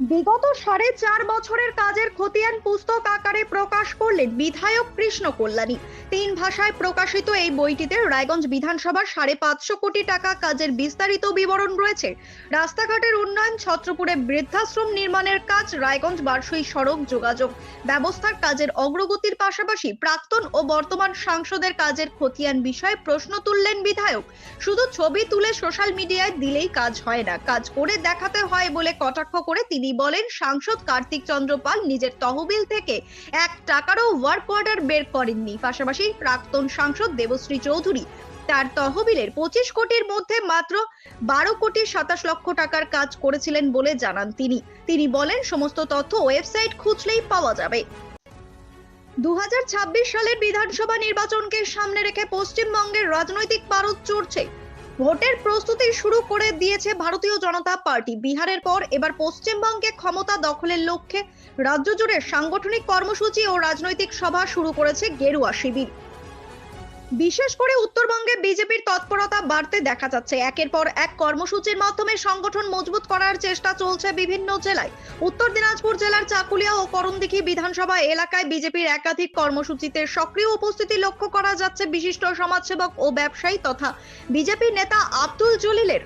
বিগত সাড়ে চার বছরের কাজের খতিয়ান পুস্তক আকারে প্রকাশ করলেন বিধায়ক কৃষ্ণ কল্যাণী। তিন ভাষায় প্রকাশিত এই বইটিতে রায়গঞ্জ বিধানসভার সাড়ে পাঁচশো কোটি টাকা কাজের বিস্তারিত বিবরণ রয়েছে। রাস্তাঘাটের উন্নয়ন, ছত্রপুরে বৃদ্ধাশ্রম নির্মাণের কাজ, রায়গঞ্জ বার্ষিক সড়ক যোগাযোগ। ব্যবস্থার কাজের অগ্রগতির পাশাপাশি প্রাক্তন ও বর্তমান সাংসদের কাজের খতিয়ান বিষয়ে প্রশ্ন তুললেন বিধায়ক। শুধু ছবি তুলে সোশ্যাল মিডিয়ায় দিলেই কাজ হয় না, কাজ করে দেখাতে হয় বলে কটাক্ষ করে তিনি বলেন, সাংসদ কার্তিক চন্দ্র পাল নিজের তহবিল থেকে এক টাকারও ওয়ার্ক অর্ডার বের করেননি। পাশাপাশি প্রাক্তন সাংসদ দেবশ্রী চৌধুরী তার তহবিলের পঁচিশ কোটির মধ্যে মাত্র বারো কোটি সাতাশ লক্ষ টাকার কাজ করেছিলেন বলে জানান তিনি। তিনি বলেন, সমস্ত তথ্য ওয়েবসাইট খুঁজলেই পাওয়া যাবে। দু হাজার ছাব্বিশ সালের বিধানসভা নির্বাচনকে সামনে রেখে পশ্চিমবঙ্গের রাজনৈতিক পারদ চড়ছে। ভোটের প্রস্তুতি শুরু করে দিয়েছে ভারতীয় জনতা পার্টি। বিহারের পর এবার পশ্চিমবঙ্গে ক্ষমতা দখলের লক্ষ্যে রাজ্য জুড়ে সাংগঠনিক কর্মসূচি ও রাজনৈতিক সভা শুরু করেছে গেরুয়া শিবির। বিশেষ করে উত্তরবঙ্গে বিজেপির তৎপরতা বাড়তে দেখা যাচ্ছে। একের পর এক কর্মসূচির মাধ্যমে সংগঠন মজবুত করার চেষ্টা চলছে বিভিন্ন জেলায়। উত্তর দিনাজপুর জেলার চাকুলিয়া ও করণদিঘি বিধানসভা এলাকায় বিজেপির একাধিক কর্মসূচিতে সক্রিয় উপস্থিতি লক্ষ্য করা যাচ্ছে বিশিষ্ট সমাজসেবক ও ব্যবসায়ী তথা বিজেপি নেতা আব্দুল জলিলের।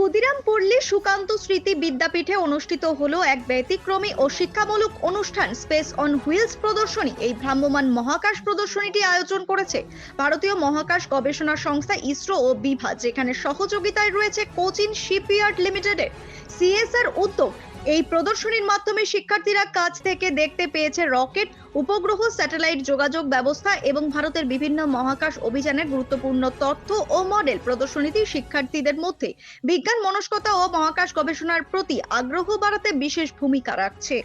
ক্ষুদিরাম পল্লী সুকান্ত স্মৃতি বিদ্যাপীঠে অনুষ্ঠিত হলো এক ব্যতিক্রমী ও শিক্ষামূলক অনুষ্ঠান স্পেস অন হুইলস প্রদর্শনী। এই ভ্রাম্যমান মহাকাশ প্রদর্শনীটি আয়োজন করেছে ভারতীয় মহাকাশ গবেষণা সংস্থা ইসরো ও বিভা, যেখানে সহযোগিতায় রয়েছে কোচিন শিপইয়ার্ড লিমিটেডের। সিএসআর উদ্যোগ এই প্রদর্শনীর মাধ্যমে শিক্ষার্থীরা কাছ থেকে দেখতে পেয়েছে রকেট, উপগ্রহ, স্যাটেলাইট যোগাযোগ ব্যবস্থা এবং ভারতের বিভিন্ন মহাকাশ অভিযানের গুরুত্বপূর্ণ তথ্য ও মডেল প্রদর্শনীতে শিক্ষার্থীদের মধ্যে। বিজ্ঞান, মনস্কতা ও মহাকাশ গবেষণার প্রতি আগ্রহ বাড়াতে বিশেষ ভূমিকা রাখছে।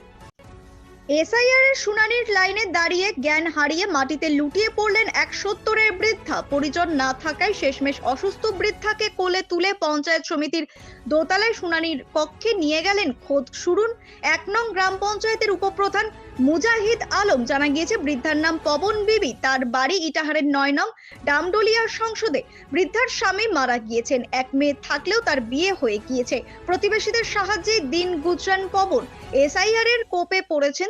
এসআইআর এর শুনানির লাইনে দাঁড়িয়ে জ্ঞান হারিয়ে মাটিতে লুটিয়ে পড়লেন এক সত্তরের বৃদ্ধা। পরিজন না থাকায় শেষমেশ অসুস্থ বৃদ্ধাকে কোলে তুলে পঞ্চায়েত সমিতির দোতলায় শুনানির কক্ষে নিয়ে গেলেন খোদ শুরুন এক নং গ্রাম পঞ্চায়েতের উপপ্রধান মুজাহিদ আলম জানা গিয়েছে বৃদ্ধার নাম পবন বিবি। তার বাড়ি ইটাহারের নয় নং ডামডলিয়ার সংসদে। বৃদ্ধার স্বামী মারা গিয়েছেন। এক মেয়ে থাকলেও তার বিয়ে হয়ে গিয়েছে। প্রতিবেশীদের সাহায্যে দিন গুজরান পবন। এসআইআর এর কোপে পড়েছেন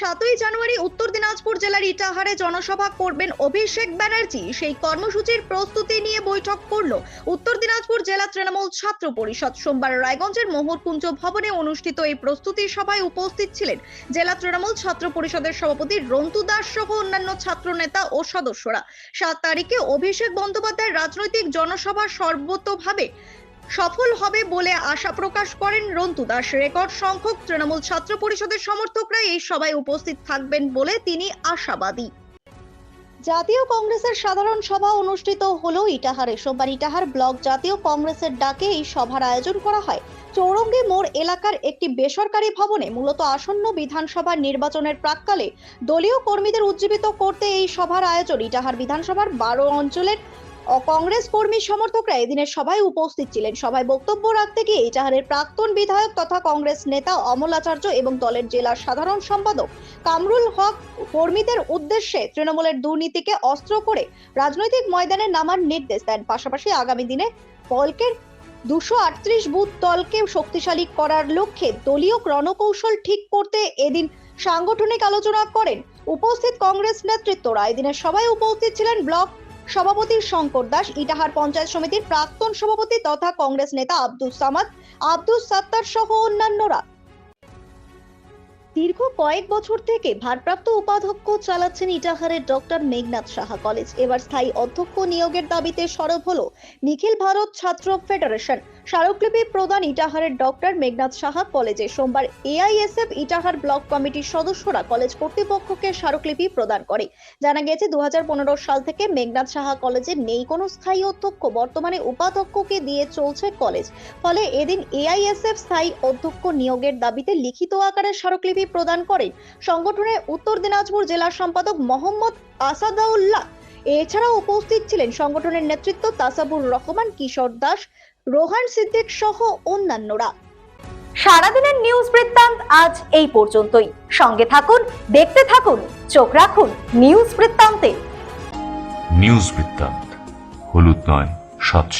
সাতই জানুয়ারি উত্তর দিনাজপুর জেলার ইটাহারে জনসভা করবেন অভিষেক ব্যানার্জি। সেই কর্মসূচির প্রস্তুতি নিয়ে বৈঠক করল উত্তর দিনাজপুর জেলা তৃণমূল ছাত্র পরিষদ। সোমবার রায়গঞ্জের মোহরকুঞ্জ ভবনে অনুষ্ঠিত এই প্রস্তুতি সভায় উপস্থিত ছিলেন জেলা তৃণমূল ছাত্র পরিষদের সভাপতি রন্তু দাস সহ অন্যান্য ছাত্র নেতা ও সদস্যরা। সাত তারিখে অভিষেক বন্দ্যোপাধ্যায়ের রাজনৈতিক জনসভা সর্বতোভাবে সফল হবে বলে আশা প্রকাশ করেন রন্তু দাস। রেকর্ড সংখ্যক তৃণমূল ছাত্র পরিষদের সমর্থকরা এই সভায় উপস্থিত থাকবেন বলে তিনি আশাবাদী। জাতীয় কংগ্রেসের সাধারণ সভা অনুষ্ঠিত হলো ইটাহারে। সোমবার ইটাহার ব্লক জাতীয় কংগ্রেসের ডাকে এই সভার আয়োজন করা হয়। চৌরঙ্গি মোড় এলাকার একটি বেসরকারি ভবনে মূলত আসন্ন বিধানসভা নির্বাচনের প্রাককালে দলীয় কর্মীদের উজ্জীবিত করতে এই সভার আয়োজন ইটাহার বিধানসভার বারো অঞ্চলের কংগ্রেস কর্মী সমর্থকরা এদিনের সভায় উপস্থিত ছিলেন। সভায় বক্তব্য রাখতে গিয়ে ইটাহারের প্রাক্তন বিধায়ক তথা কংগ্রেস নেতা অমল আচার্য এবং দলের জেলার সাধারণ সম্পাদক কামরুল হক কর্মীদের উদ্দেশ্যে তৃণমূলের দুর্নীতিকে অস্ত্র করে রাজনৈতিক ময়দানে নামার নির্দেশ দেন। পাশাপাশি আগামী দিনে পলকের দুশো আটত্রিশ বুথ দলকে শক্তিশালী করার লক্ষ্যে দলীয় রণকৌশল ঠিক করতে এদিন সাংগঠনিক আলোচনা করেন। উপস্থিত কংগ্রেস নেতৃত্বরা এদিনের সবাই উপস্থিত ছিলেন ব্লক সভাপতি শঙ্কর দাস, ইটাহার পঞ্চায়েত সমিতির প্রাক্তন সভাপতি তথা কংগ্রেস নেতা আব্দুল সামাদ আব্দুল সাত্তার সহ অন্যান্যরা। দীর্ঘ কয়েক বছর থেকে ভারপ্রাপ্ত উপাধ্যক্ষ চালাচ্ছেন ইটাহারের ডক্টর মেঘনাথ সাহা কলেজ। এবার স্থায়ী অধ্যক্ষ নিয়োগের দাবিতে সরব হলো নিখিল ভারত ছাত্র ফেডারেশন। স্মারকলিপি প্রদান ইটাহারের ডক্টর মেঘনাথ সাহা কলেজে। সোমবার এআইএসএফ ইটাহার ব্লক কমিটির সদস্যরা কলেজ কর্তৃপক্ষকে স্মারকলিপি প্রদান করে। জানা গেছে দু হাজার পনেরো সাল থেকে মেঘনাথ সাহা কলেজে নেই কোনো স্থায়ী অধ্যক্ষ, বর্তমানে উপাধ্যক্ষকে দিয়ে চলছে কলেজ। ফলে এদিন এআইএসএফ স্থায়ী অধ্যক্ষ নিয়োগের দাবিতে লিখিত আকারে স্মারকলিপি প্রদান করেন সংগঠনের উত্তর দিনাজপুর জেলা সম্পাদক মোহাম্মদ আসাদাউল্লাহ। এছাড়াও উপস্থিত ছিলেন সংগঠনের নেতৃত্ব তাসাবুর রহমান কিশোর দাস রোহান সিদ্দিক সহ অন্যান্যরা। সারাদিনের নিউজ বৃত্তান্ত আজ এই পর্যন্তই। সঙ্গে থাকুন দেখতে থাকুন চোখ রাখুন নিউজ বৃত্তান্তে। নিউজ বৃত্তান্ত হলুদ নয় স্বচ্ছ